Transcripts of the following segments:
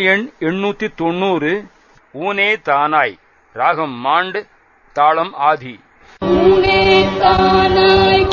எண் எண்ணூத்தி தொண்ணூறு. ஊனே தானாய். ராகம் மாண்டு தாளம் ஆதி. ஊனே தானாய்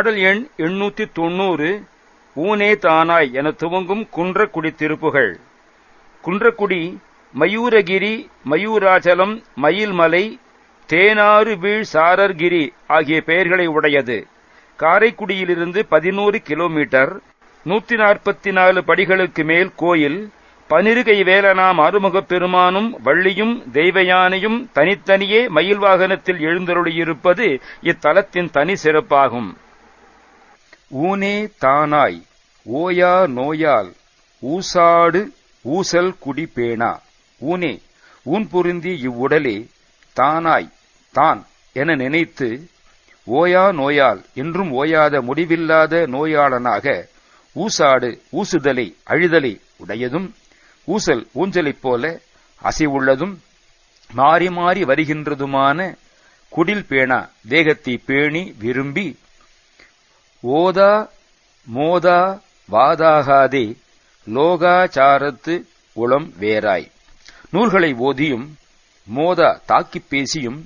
பாடல் எண் எண்ணூத்தி தொண்ணூறு ஊனே தானாய் என துவங்கும் குன்றக்குடி திருப்புகள். குன்றக்குடி மயூரகிரி மயூராச்சலம் மயில்மலை தேனாறு வீழ் சாரர்கிரி ஆகிய பெயர்களை உடையது. காரைக்குடியிலிருந்து பதினோரு கிலோமீட்டர் நூத்தி நாற்பத்தி நாலு படிகளுக்கு மேல் கோயில் பனிருகை வேலனாம் அருமுகப் பெருமானும் வள்ளியும் தெய்வயானையும் தனித்தனியே மயில் வாகனத்தில் எழுந்தருளியிருப்பது இத்தலத்தின் தனி சிறப்பாகும். ஊனே தானாய் ஓயா நோயால் ஊசாடு ஊசல் குடி பேணா. ஊனே ஊன் பொருந்தி இவ்வுடலே தானாய் தான் என நினைத்து ஓயா நோயால் என்றும் ஓயாத முடிவில்லாத நோயாளனாக ஊசாடு ஊசுதலை அழுதலை உடையதும் ஊசல் ஊஞ்சலைப் போல அசைவுள்ளதும் மாறி மாறி வருகின்றதுமான குடில் பேணா தேகத்தை பேணி விரும்பி ஓதா மோதா வாதாகாதே லோகாச்சாரத்து உளம் வேறாய். நூல்களை ஓதியும் மோதா தாக்கிப் பேசியும்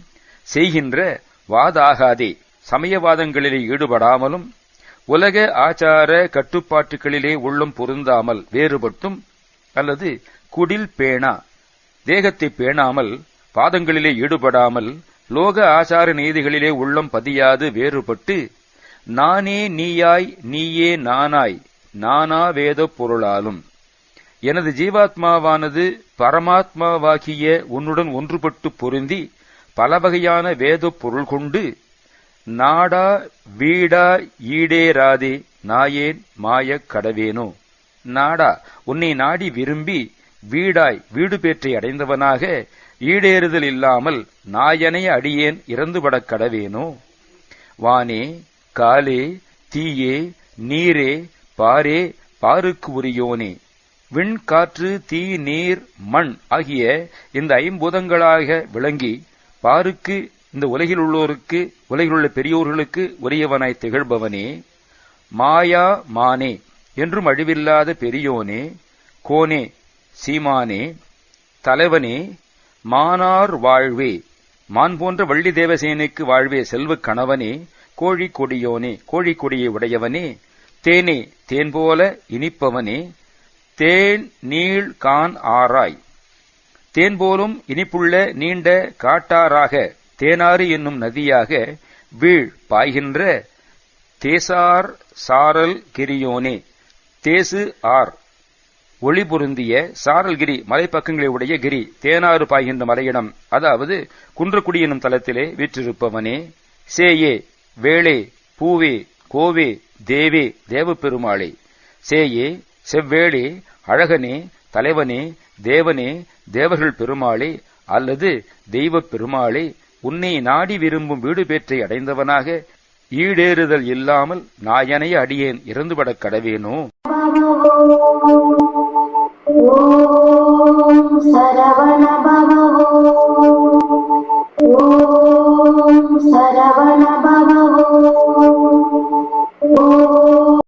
செய்கின்ற வாதாகாதே சமயவாதங்களிலே ஈடுபடாமலும் உலக ஆச்சார கட்டுப்பாட்டுகளிலே உள்ளம் பொருந்தாமல் வேறுபட்டும் அல்லது குடில் பேணா தேகத்தை பேணாமல் பாதங்களிலே ஈடுபடாமல் லோக ஆச்சார நீதிகளிலே உள்ளம் பதியாது வேறுபட்டு நானே நீயாய் நீயே நானாய் நானா வேதப் பொருளாலும் எனது ஜீவாத்மாவானது பரமாத்மாவாகிய உன்னுடன் ஒன்றுபட்டு பொருந்தி பல வகையான வேதப் பொருள் கொண்டு நாடா வீடா ஈடேராதே நாயேன் மாயக் கடவேனோ. நாடா உன்னை நாடி விரும்பி வீடாய் வீடு பேற்றை அடைந்தவனாக ஈடேறுதல் இல்லாமல் நாயனை அடியேன் இறந்துபடக் கடவேனோ. வானே காலே தீயே நீரே பாரே பாருக்கு உரியோனே. விண் காற்று தீ நீர் மண் ஆகிய இந்த ஐம்பூதங்களாக விளங்கி பாருக்கு இந்த உலகில் உள்ளோருக்கு உலகில் உள்ள பெரியோர்களுக்கு உரியவனாய் திகழ்பவனே. மாயா மானே என்றும் அழிவில்லாத பெரியோனே. கோனே சீமானே. தலைவனே மானார் வாழ்வே. மான் போன்ற வள்ளி தேவசேனைக்கு வாழ்வே செல்வக் கணவனே. கோழி கொடியோனே கோழி கொடியை உடையவனே தேனே தேன் போல இனிப்பவனே தேன் நீள் கான் ஆராய். தேன் போலும் இனிப்புள்ள நீண்ட காட்டாராக தேனாறு என்னும் நதியாக வீழ் பாய்கின்ற தேசார் சாரல் கிரியோனே தேசு ஆர். ஒளி பொருந்திய சாரல்கிரி மலைப்பக்கங்களை உடைய கிரி தேனாறு பாய்கின்ற மலையிடம் அதாவது குன்றக்குடி எனும் தலத்திலே வீற்றிருப்பவனே. சேயே. வேளே பூவே கோவே தேவே தேவப்பெருமாளே. சேயே செவ்வேளே அழகனே தலைவனே தேவனே தேவர்கள் பெருமாளே அல்லது தெய்வ பெருமாளே உன்னை நாடி விரும்பும் வீடு பேற்றை அடைந்தவனாக ஈடேறுதல் இல்லாமல் நாயனைய அடியேன் இறந்துபடக் கடவேனோ?